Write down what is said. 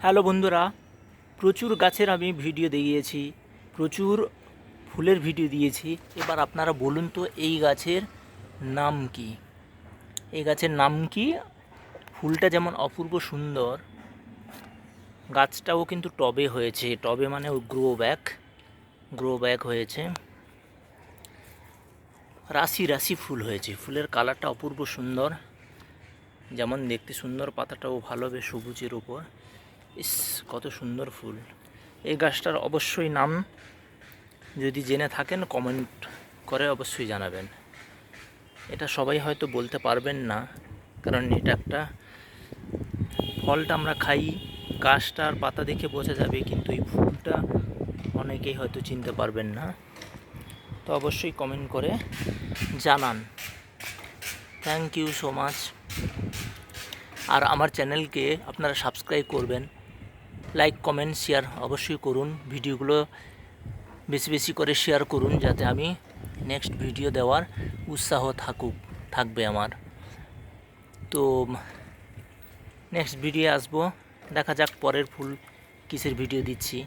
Hello বন্ধুরা, প্রচুর গাছের আমি ভিডিও দিয়েছি প্রচুর ফুলের ভিডিও দিয়েছি। এবার আপনারা বলুন তো, এই গাছের নাম কি? এই গাছের নাম কি? ফুলটা যেমন অপূর্ব সুন্দর, গাছটাও কিন্তু টবে হয়েছে। টবে মানে গ্রো ব্যাগ গ্রো ব্যাগ হয়েছে। রাশি রাশি ফুল হয়েছে। ফুলের কালারটা অপূর্ব সুন্দর। যেমন দেখতে সুন্দর, পাতাটাও ভালো, বেশ সবুজের উপর। ইস, কত সুন্দর ফুল। এই গাছটার অবশ্যই নাম যদি জেনে থাকেন কমেন্ট করে অবশ্যই জানাবেন। এটা সবাই হয়তো বলতে পারবেন না, কারণ এটা একটা ফলটা আমরা খাই গাছটার পাতা দেখে বোঝা যাবে, কিন্তু এই ফুলটা অনেকেই হয়তো চিনতে পারবেন না। তো অবশ্যই কমেন্ট করে জানান। থ্যাংক ইউ সো মাচ আর আমার চ্যানেলকে আপনারা সাবস্ক্রাইব করবেন। লাইক কমেন্ট শেয়ার অবশ্যই করুন। ভিডিওগুলো বেশি বেশি করে শেয়ার করুন যাতে আমি নেক্সট ভিডিও দেওয়ার উৎসাহ থাকুক, থাকবে আমার। তো নেক্সট ভিডিও আসব। দেখা যাক পরের ফুল কিসের ভিডিও দিচ্ছি।